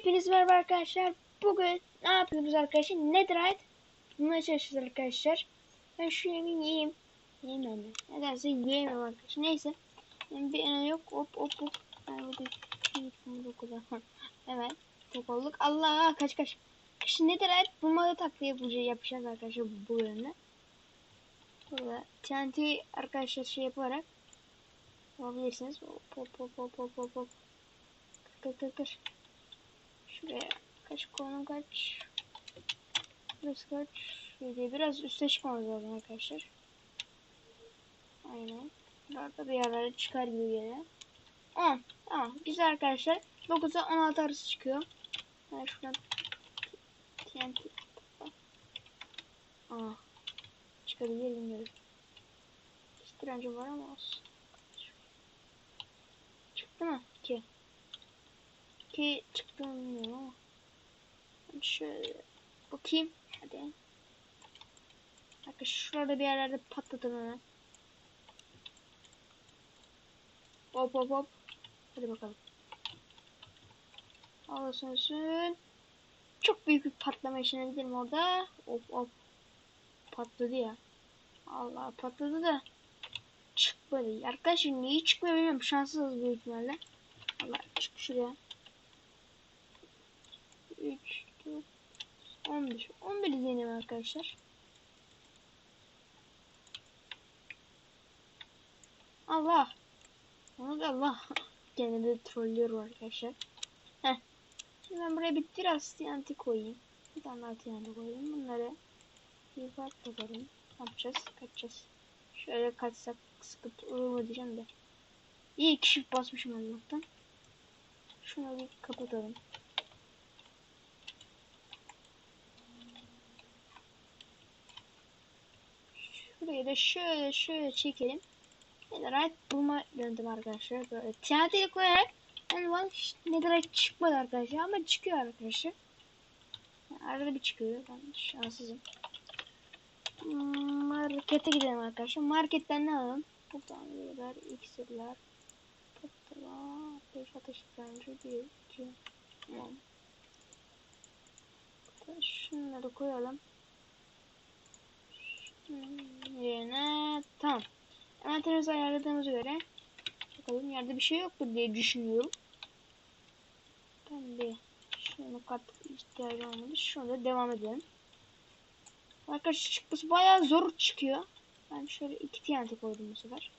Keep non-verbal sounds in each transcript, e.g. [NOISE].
Hepiniz merhaba arkadaşlar. Bugün ne yapıyoruz arkadaşlar? Netherite bulmaya çalışacağız arkadaşlar. Ben şu yemeği yiyeyim. Yiyeyim ben de. Nedense yiyemiyorum arkadaşlar. Neyse. Yani bir ana yok. Hop hop hop. Ben burada dokuzda. [LAUGHS] Evet. Tek olduk. Allah kaç kaç. Şimdi Netherite bulmada taktiği yapacağız, yapacağız arkadaşlar bu, bölümde. Burada TNT arkadaşlar şey yaparak yapabilirsiniz. Hop hop hop hop hop hop. Kır kır kır. Şuraya kaç konu kaç. Burası kaç. Şöyle biraz üste çıkmamız lazım arkadaşlar. Aynen. Burada bir yerlere çıkar gibi geliyor. 10. Tamam. Güzel arkadaşlar. 9'a 16 arası çıkıyor. Ben şuradan TNT. Aa. Çıkabilir bilmiyorum. İşte önce var ama olsun. Çıktı mı? 2 ki çıktı şöyle bakayım. Hadi. Bakın şurada bir yerlerde patladım hemen. Hop hop hop. Hadi bakalım. Allah sönsün. Çok büyük bir patlama yaşanabilirim orada. Hop hop. Patladı ya. Allah patladı da. Çıkmadı. Arkadaşlar niye çıkmıyor bilmiyorum. Şanssız büyük ihtimalle. Allah çık şuraya. 3, 4, 11. 11 izleyelim arkadaşlar. Allah. Allah Allah. [LAUGHS] Gene de trollüyor arkadaşlar. Heh. Şimdi ben buraya bir biraz TNT koyayım. Bir tane TNT koyayım. Bunları bir patlatalım. Ne yapacağız? Kaçacağız. Şöyle kaçsak sıkıntı olur mu diyeceğim de. İyi kişi basmışım Allah'tan. Şunu bir kapatalım. Şurayı da şöyle şöyle çekelim. Netherite bulma yöntem arkadaşlar. Böyle TNT'yi koyarak bana hiç Netherite çıkmadı arkadaşlar ama çıkıyor arkadaşlar. Arada bir çıkıyor. Ben şanssızım. Markete gidelim arkadaşlar. Marketten ne alalım? Buradan biber, iksirler, patla, ateş, ateş bence bir, iki, tamam. Şunları koyalım. Yerine tamam. Envanterimizi ayarladığımıza göre bakalım yerde bir şey yoktur diye düşünüyorum. Ben de şunu kat ihtiyacı olmadı. Şunu devam edelim. Arkadaşlar çıkması bayağı zor çıkıyor. Ben şöyle iki TNT koydum bu sefer.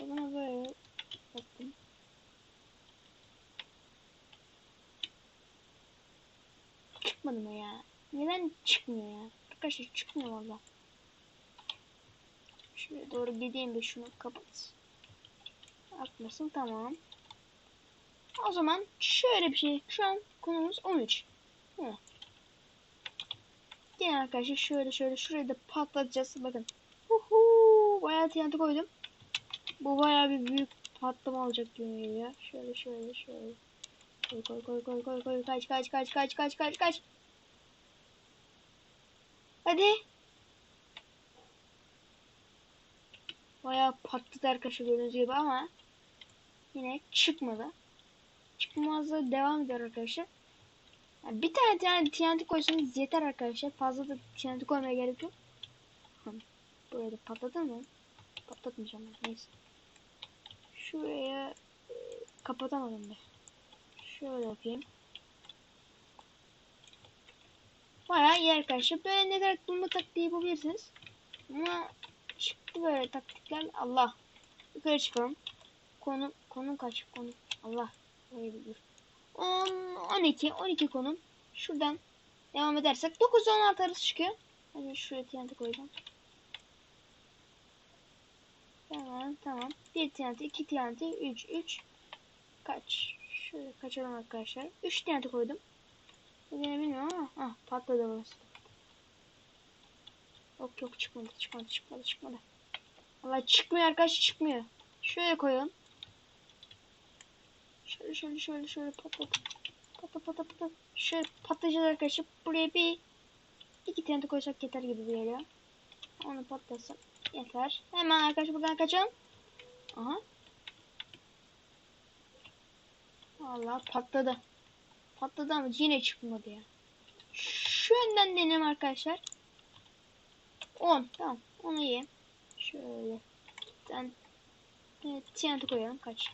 Buna böyle yaptım. Çıkmadı mı ya? Neden çıkmıyor ya? Arkadaşlar çıkmıyor valla. Şuraya doğru gideyim de şunu kapat. Atmasın tamam. O zaman şöyle bir şey. Şu an konumuz 13. Hı. Arkadaşlar şöyle şöyle şurayı da patlatacağız. Bakın. Uhu, bayağı TNT koydum. Bu bayağı bir büyük patlama olacak gibi geliyor. Şöyle şöyle şöyle. Koy koy koy koy koy koy kaç kaç kaç kaç kaç kaç kaç. Hadi. Bayağı patladı arkadaşlar gördüğünüz gibi ama yine çıkmadı. Çıkmazda devam ediyor arkadaşlar. Yani bir tane tane TNT koysanız yeter arkadaşlar. Fazla da TNT koymaya gerek yok. Buraya da patladı mı? Patlatmayacağım ben. Neyse. Şuraya e, kapatamadım da. Şöyle yapayım. Bayağı iyi arkadaşlar. Böyle neler bulma taktiği yapabilirsiniz. Ama çıktı böyle taktikler. Allah. Yukarı çıkalım. Konu konu kaç konu. Allah. Böyle bir dur. 10 12 12 konum. Şuradan devam edersek 9 16 arası çıkıyor. Hadi şuraya TNT koyacağım. Tamam tamam. 1 TNT, 2 TNT, 3 3 kaç? Şöyle kaçalım arkadaşlar. 3 TNT koydum. Yine bilmiyorum ama ah patladı burası. Yok yok çıkmadı çıkmadı çıkmadı çıkmadı. Allah çıkmıyor arkadaşlar çıkmıyor. Şöyle koyalım. Şöyle şöyle şöyle şöyle patlat. Patlat patlat patlat. Şöyle patlayacağız arkadaşlar. Buraya bir iki tane de koysak yeter gibi geliyor. Onu patlatsam yeter. Hemen arkadaşlar buradan kaçalım. Aha. Allah patladı. Patladı ama yine çıkmadı ya. Şu önden deneyelim arkadaşlar. 10 tamam onu yiyeyim. Şöyle. Ben evet, TNT koyalım kaç.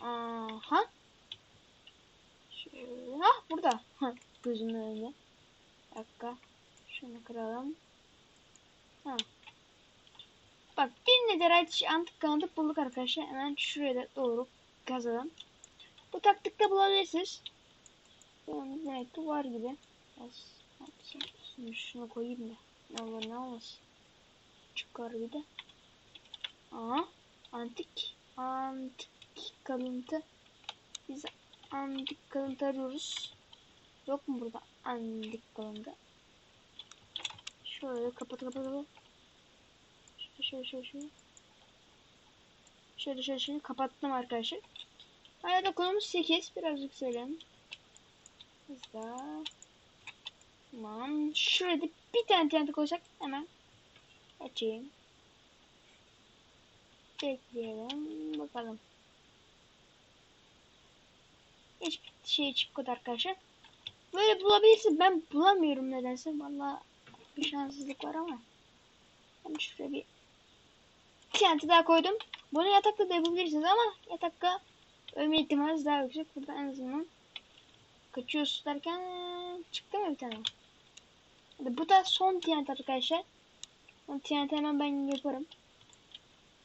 Aha. Şöyle. Ah burada. Ha, gözümün önünde. Dakika. Şunu kıralım. Ha. Bak bir netherite antik kanıt bulduk arkadaşlar. Hemen şuraya da doğru kazalım. Bu taktikte bulabilirsiniz. Demek ki var gibi. Az, Şimdi şunu koyayım da. Ne olur ne olmaz. Çıkar bir de. Aa, antik. Antik kalıntı. Biz antik kalıntı arıyoruz. Yok mu burada antik kalıntı? Şöyle kapat kapat kapat. Şöyle şöyle şöyle. Şöyle şöyle şöyle kapattım arkadaşlar. Hayata konumuz 8. Birazcık söyleyelim. Hızla. Tamam. Şurada bir tane TNT koyacak. Hemen açayım. Bekleyelim. Bakalım. Hiçbir şey çıkmadı arkadaşlar. Böyle bulabilirsin. Ben bulamıyorum nedense. Vallahi bir şanssızlık var ama. Ben şuraya bir TNT daha koydum. Bunu yatakta da yapabilirsiniz ama yatakta ölme ihtimali daha yüksek. Burada en azından kaçıyoruz derken çıktı mı bir tane? Bu da son TNT arkadaşlar. TNT hemen ben yaparım.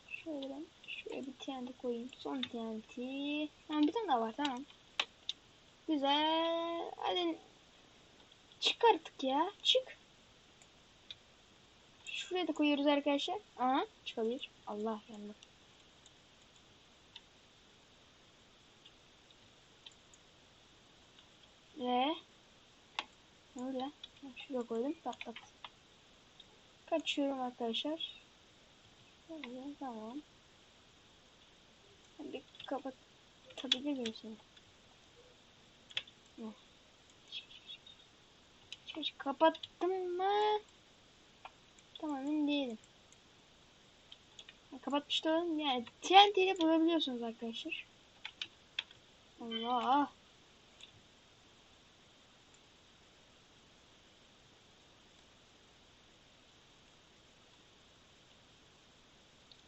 Şöyle şuraya bir TNT koyayım. Son TNT. Ha, bir tane daha var tamam. Güzel. Hadi çık artık ya. Çık. Şuraya da koyuyoruz arkadaşlar. Aha çıkabilir. Allah yandı. Ve öyle. Şuraya koydum. Patlat. Kaçıyorum arkadaşlar. Şöyle, tamam. Bir kapatabilir miyim seni? Hı. Çık, çık, Kapattım mı? Tamam emin değilim. Kapatmış. Yani TNT ile bulabiliyorsunuz arkadaşlar. Allah.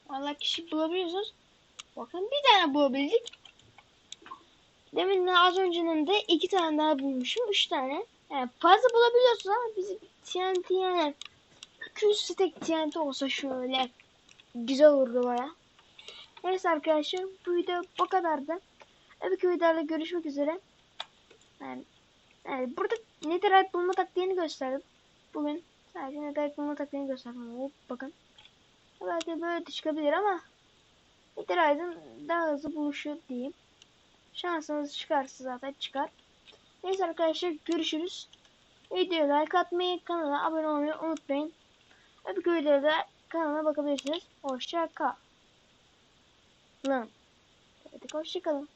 Allah kişi bulabiliyorsunuz. Bakın bir tane bulabildik. Demin de az öncenin de iki tane daha bulmuşum. Üç tane. Yani fazla bulabiliyorsunuz ama bizim TNT yani 200 stack TNT olsa şöyle güzel olurdu baya. Neyse arkadaşlar bu video bu kadardı. Öbür videolarla görüşmek üzere. Yani, yani burada netherite bulma taktiğini gösterdim. Bugün sadece netherite bulma taktiğini gösterdim. Bakın. Belki böyle de çıkabilir ama netherite'ın daha hızlı buluşu diyeyim. Şansınız çıkarsa zaten çıkar. Neyse arkadaşlar görüşürüz. Videoya like atmayı, kanala abone olmayı unutmayın. Öbür videoda kanala bakabilirsiniz. Hoşça kalın. Hadi hoşça kalın.